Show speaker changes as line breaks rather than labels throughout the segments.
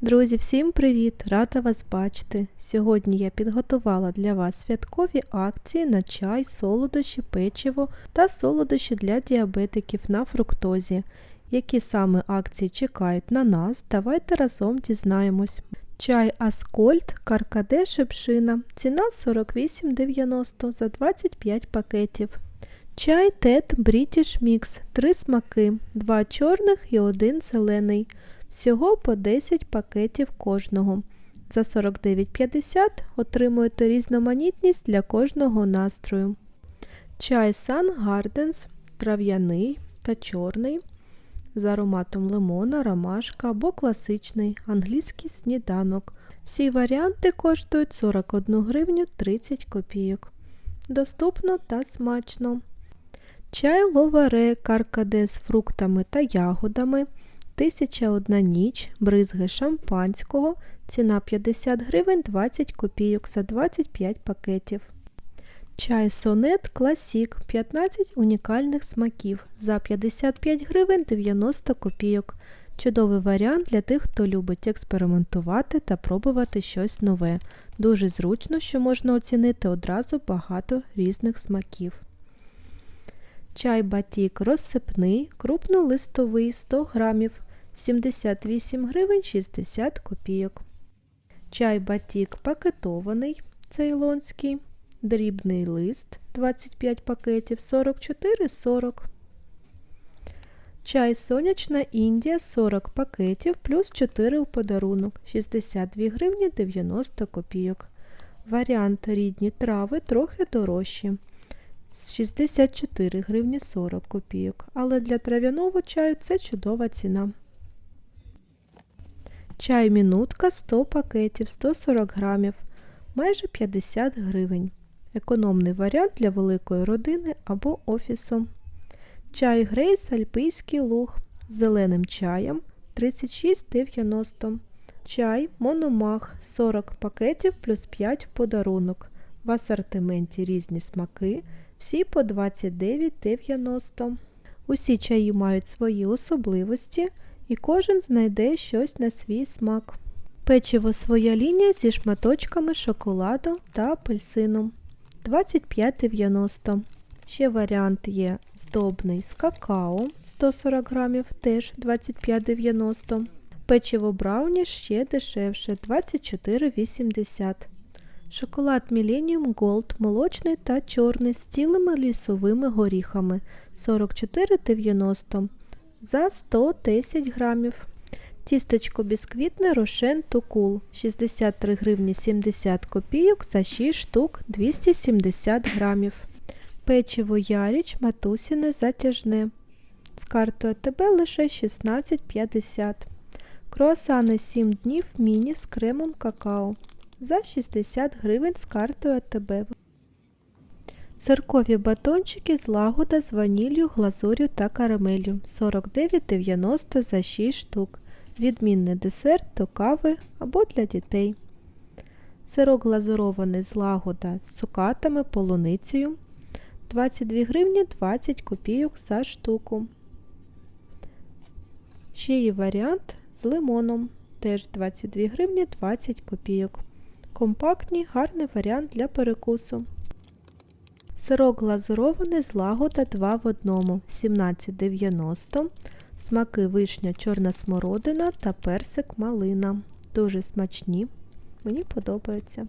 Друзі, всім привіт! Рада вас бачити! Сьогодні я підготувала для вас святкові акції на чай, солодощі, печиво та солодощі для діабетиків на фруктозі. Які саме акції чекають на нас, давайте разом дізнаємось. Чай Аскольд, Каркаде Шепшина. Ціна 48,90 за 25 пакетів. Чай Тет British Mix. Три смаки, два чорних і один зелений. Всього по 10 пакетів кожного. За 49,50 отримуєте різноманітність для кожного настрою. Чай Sun Gardens трав'яний та чорний з ароматом лимона, ромашка або класичний англійський сніданок. Всі варіанти коштують 41 гривню 30 копійок. Доступно та смачно. Чай ловаре каркаде з фруктами та ягодами. 1001 ніч, бризги шампанського, ціна 50 гривень 20 копійок за 25 пакетів. Чай Сонет Класік 15 унікальних смаків за 55 гривень 90 копійок. Чудовий варіант для тих, хто любить експериментувати та пробувати щось нове. Дуже зручно, що можна оцінити одразу багато різних смаків. Чай батік розсипний, крупнолистовий 100 грамів 78 гривень 60 копійок. Чай батік пакетований цейлонський, дрібний лист 25 пакетів 44,40. Чай сонячна Індія 40 пакетів плюс 4 у подарунок 62 гривні 90 копійок. Варіант рідні трави трохи дорожчі. 64 гривні 40 копійок, але для трав'яного чаю це чудова ціна. Чай мінутка 100 пакетів 140 грамів, майже 50 гривень. Економний варіант для великої родини або офісу. Чай Грейс Альпійський луг з зеленим чаєм 36,90. Чай Мономах 40 пакетів плюс 5 в подарунок. В асортименті різні смаки, всі по 29,90. Усі чаї мають свої особливості і кожен знайде щось на свій смак. Печиво своя лінія зі шматочками шоколаду та апельсину 25,90. Ще варіант є здобний з какао 140 грамів, теж 25,90. Печиво брауні ще дешевше 24,80. Шоколад Millennium Gold молочний та чорний з цілими лісовими горіхами 44,90 за 110 грамів. Тістечко бісквітне Рошен Тукул 63 гривні 70 копійок за 6 штук 270 грамів. Печиво Яріч матусіне затяжне. З картою АТБ лише 16,50. Круасани 7 днів міні з кремом какао за 60 гривень з картою АТБ. Циркові батончики з лагода з ваніллю, глазур'ю та карамелью 49,90 за 6 штук. Відмінний десерт до кави або для дітей. Сирок глазурований з лагода з цукатами, полуницею 22 гривні 20 копійок за штуку. Ще є варіант з лимоном, теж 22 гривні 20 копійок. Компактний, гарний варіант для перекусу. Сирок глазурований з лагода 2 в 1, 17,90 Смаки вишня, чорна смородина та персик малина. Дуже смачні. Мені подобаються.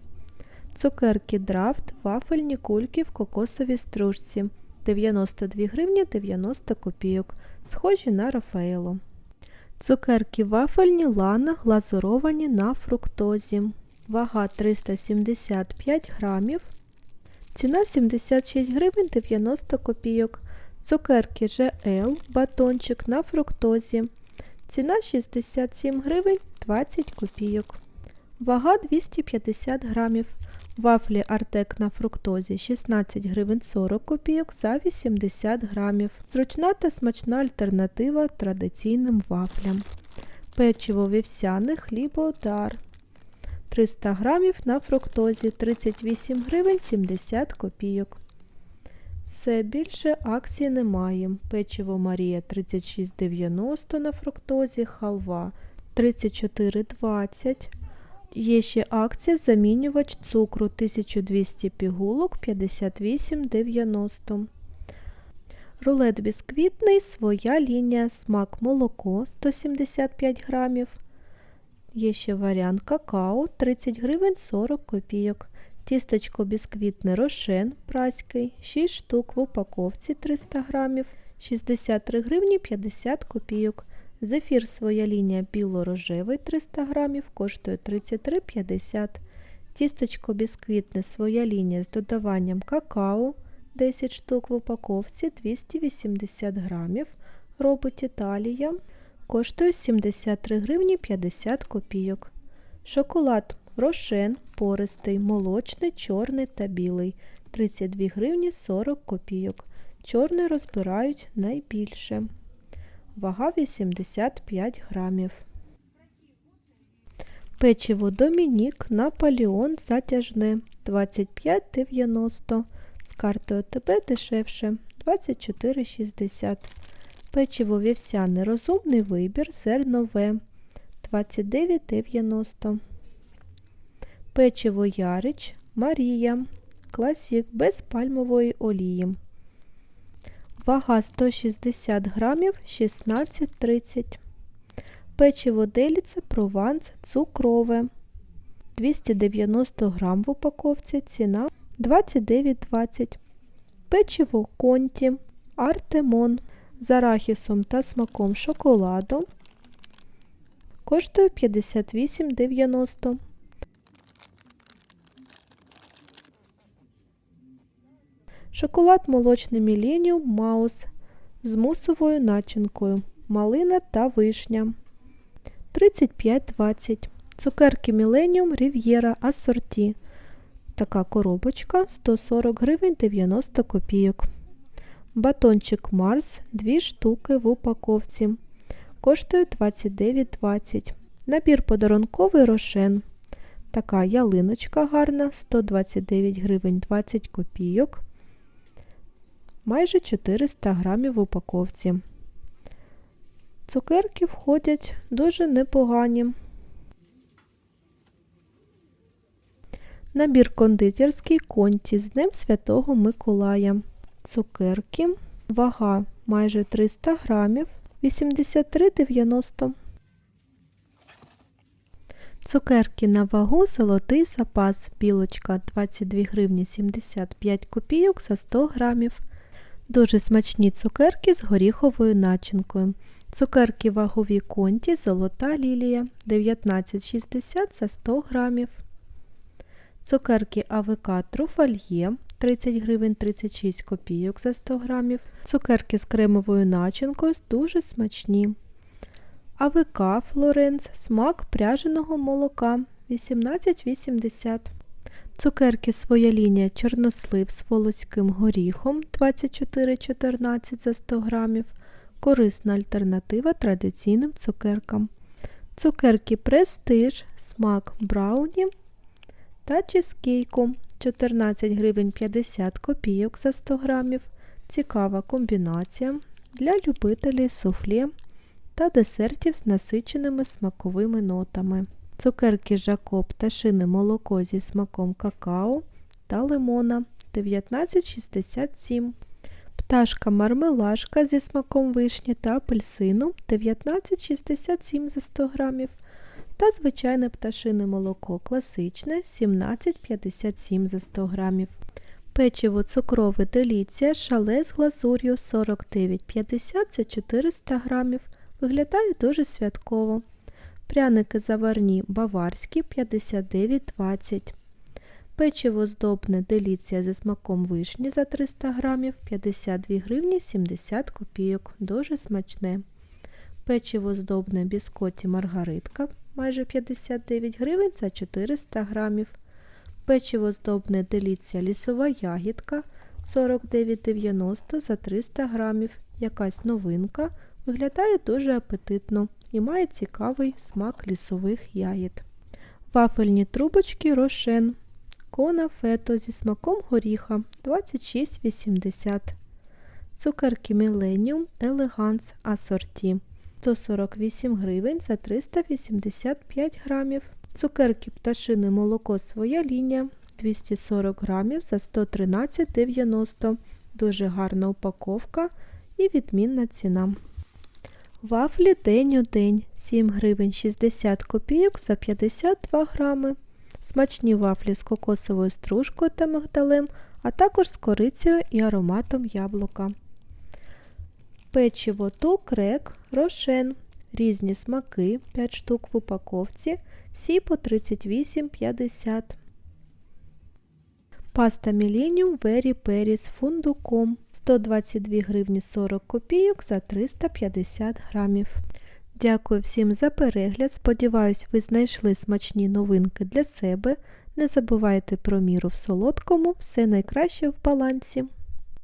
Цукерки драфт, вафельні кульки в кокосовій стружці 92 гривні 90 копійок. Схожі на Рафаело. Цукерки вафельні лана глазуровані на фруктозі. Вага 375 грамів. Ціна 76 гривень 90 копійок. Цукерки ЖЛ, батончик на фруктозі. Ціна 67 гривень 20 копійок. Вага 250 грамів. Вафлі Артек на фруктозі 16 гривень 40 копійок за 80 грамів. Зручна та смачна альтернатива традиційним вафлям. Печиво вівсяне хлібодар 300 грамів на фруктозі 38 гривень 70 копійок. Все більше акцій немає. Печиво Марія 36,90 на фруктозі, халва 34,20. Є ще акція замінювач цукру 1200 пігулок 58,90. Рулет бісквітний, своя лінія, смак молоко 175 грамів. Є ще варіант какао 30 гривень 40 копійок. Тістечко бісквітне рошен праський 6 штук в упаковці 300 грамів 63 гривні 50 копійок. Зефір своя лінія біло-рожевий 300 грамів коштує 33,50. Тістечко бісквітне своя лінія з додаванням какао 10 штук в упаковці 280 грамів. Робить Італія. Коштує 73 гривні 50 копійок. Шоколад Рошен пористий, молочний, чорний та білий 32 гривні 40 копійок. Чорний розбирають найбільше. Вага 85 грамів. Печиво Домінік Наполеон затяжне 25,90. З картою ОТБ дешевше 24,60. Печиво вівсяне розумний вибір зернове 29,90. Печиво Ярич Марія Класік без пальмової олії. Вага 160 грамів 16,30. Печиво Деліце Прованс цукрове 290 грам в упаковці. Ціна 29,20. Печиво Конті Артемон з арахісом та смаком шоколаду коштує 58,90. Шоколад молочний Міленіум Маус з мусовою начинкою, малина та вишня 35,20. Цукерки Міленіум Рів'єра Асорті. Така коробочка 140 гривень 90 копійок. Батончик Марс 2 штуки в упаковці. Коштує 29,20. Набір подарунковий рошен. Така ялиночка гарна 129 гривень 20 копійок. Майже 400 грамів в упаковці. Цукерки входять дуже непогані. Набір кондитерський конті з Днем Святого Миколая. Цукерки. Вага майже 300 грамів. 83,90. Цукерки на вагу золотий запас. Білочка 22 гривні 75 копійок за 100 грамів. Дуже смачні цукерки з горіховою начинкою. Цукерки вагові конті Золота лілія 19,60 за 100 грамів. Цукерки АВК Труфальє 30 гривень 36 копійок за 100 грамів. Цукерки з кремовою начинкою дуже смачні. АВК Флоренс смак пряженого молока 18,80. Цукерки своя лінія чорнослив з волоським горіхом 24,14 за 100 грамів. Корисна альтернатива традиційним цукеркам. Цукерки Престиж, смак брауні та чизкейку 14 гривень 50 копійок за 100 грамів. Цікава комбінація для любителів суфле та десертів з насиченими смаковими нотами. Цукерки Жакоб та шине молоко зі смаком какао та лимона 19,67. Пташка мармелашка зі смаком вишні та апельсину 19,67 за 100 грамів. Та звичайне пташине молоко класичне 17,57 за 100 грамів. Печиво цукрове деліція шале з глазур'ю 49,50 за 400 грамів. Виглядає дуже святково. Пряники заварні баварські 59,20. Печиво здобне деліція зі смаком вишні за 300 грамів 52 гривні 70 копійок. Дуже смачне. Печиво здобне біскоті маргаритка майже 59 гривень за 400 грамів. Печиво здобне деліція лісова ягідка 49,90 за 300 грамів. Якась новинка. Виглядає дуже апетитно і має цікавий смак лісових ягід. Вафельні трубочки рошен. Кона фето зі смаком горіха 26,80. Цукерки Millennium Elegance асорті 148 гривень за 385 грамів. Цукерки пташине молоко своя лінія 240 грамів за 113,90. Дуже гарна упаковка і відмінна ціна. Вафлі день у день 7 гривень 60 копійок за 52 грами. Смачні вафлі з кокосовою стружкою та мигдалем, а також з корицею і ароматом яблука. Печиво Тукрек, Рошен. Різні смаки 5 штук в упаковці, всі по 38,50. Паста Millennium Very Peri з фундуком 122 гривні 40 копійок за 350 грамів. Дякую всім за перегляд. Сподіваюсь, ви знайшли смачні новинки для себе. Не забувайте про міру в солодкому, все найкраще в балансі.